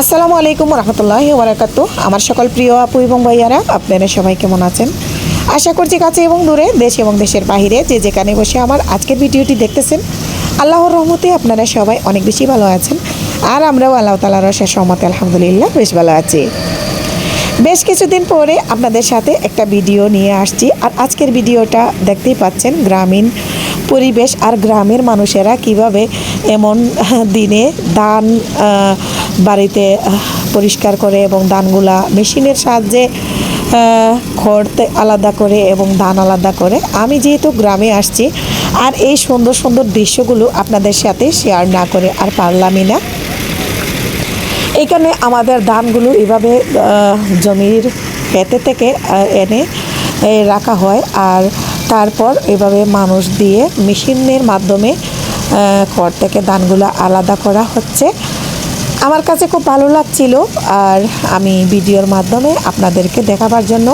আসসালামু আলাইকুম রহমতুল্লাহ বারাকাতু আমার সকল প্রিয় আপু এবং ভাইয়ারা, আপনারা সবাই কেমন আছেন? আশা করছি কাছে এবং দূরে, দেশ এবং দেশের বাহিরে যে যেখানে বসে আমার আজকের ভিডিওটি দেখতেছেন, আল্লাহর রহমতে আপনারা সবাই অনেক বেশি ভালো আছেন। আর আমরাও আল্লাহ তালার শেষ রহমতে, আলহামদুলিল্লাহ, বেশ ভালো আছি। বেশ কিছুদিন পরে আপনাদের সাথে একটা ভিডিও নিয়ে আসছি। আর আজকের ভিডিওটা দেখতেই পাচ্ছেন, গ্রামীণ পরিবেশ আর গ্রামের মানুষেরা কীভাবে এমন দিনে আহ, বাড়িতে পরিষ্কার করে এবং ধানগুলা মেশিনের সাহায্যে আহ, খড় আলাদা করে এবং ধান আলাদা করে আমি যেহেতু গ্রামে আসছি আর এই সুন্দর সুন্দর দৃশ্যগুলো আপনাদের সাথে শেয়ার না করে আর পারলামই না। এখানে আমাদের ধানগুলো এভাবে জমির খেতে থেকে এনে রাখা হয়। আর তারপর এভাবে মানুষ দিয়ে মেশিনের মাধ্যমে খড় থেকে ধানগুলো আলাদা করা হচ্ছে। আমার কাছে খুব ভালো লাগছিল আর আমি ভিডিওর মাধ্যমে আপনাদেরকে দেখাবার জন্য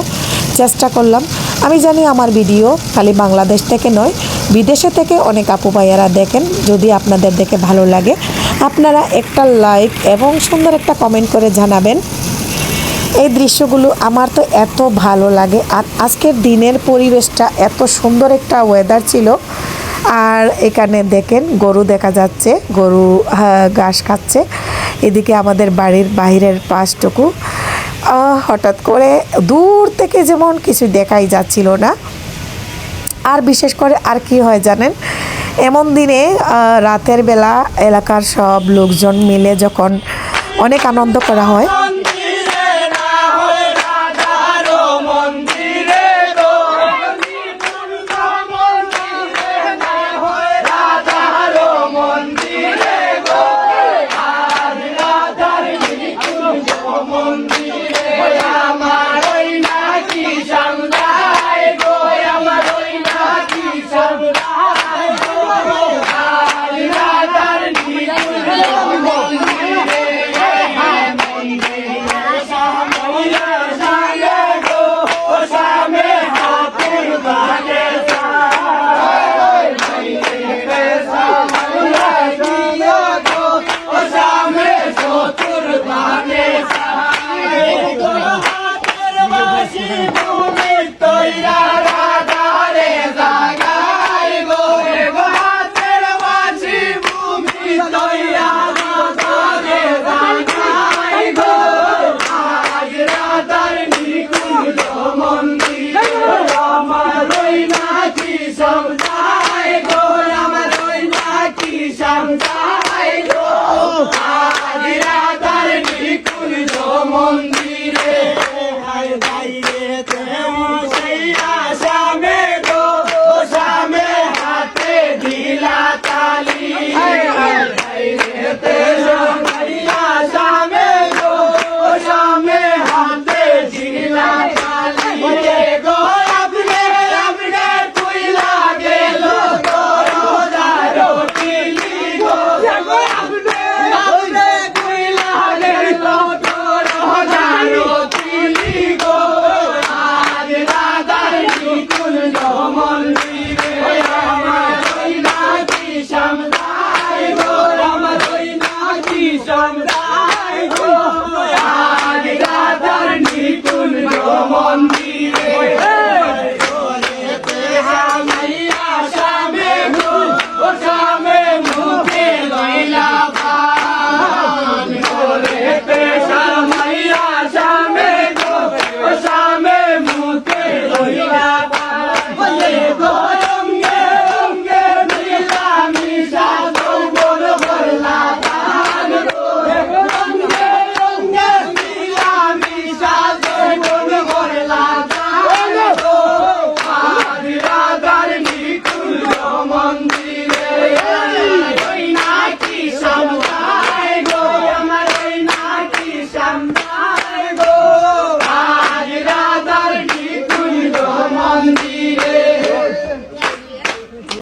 চেষ্টা করলাম। আমি জানি আমার ভিডিও খালি বাংলাদেশ থেকে নয়, বিদেশে থেকে অনেক আপু ভাইয়ারা দেখেন, যদি আপনাদের দেখে ভালো লাগে। আপনারা একটা লাইক এবং সুন্দর একটা কমেন্ট করে জানাবেন। এই দৃশ্যগুলো আমার তো এত ভালো লাগে। আর আজকের দিনের পরিবেশটা এত সুন্দর একটা ওয়েদার ছিল। আর এখানে দেখেন, গরু দেখা যাচ্ছে, গরু ঘাস খাচ্ছে। এদিকে আমাদের বাড়ির বাইরের পাশটুকু। হঠাৎ করে দূর থেকে যেমন কিছু দেখাই যাচ্ছিল না। আর বিশেষ করে আর কি হয় জানেন? এমন দিনে রাতের বেলা এলাকার সব লোকজন মিলে যখন অনেক আনন্দ করা হয় হায় বাইরে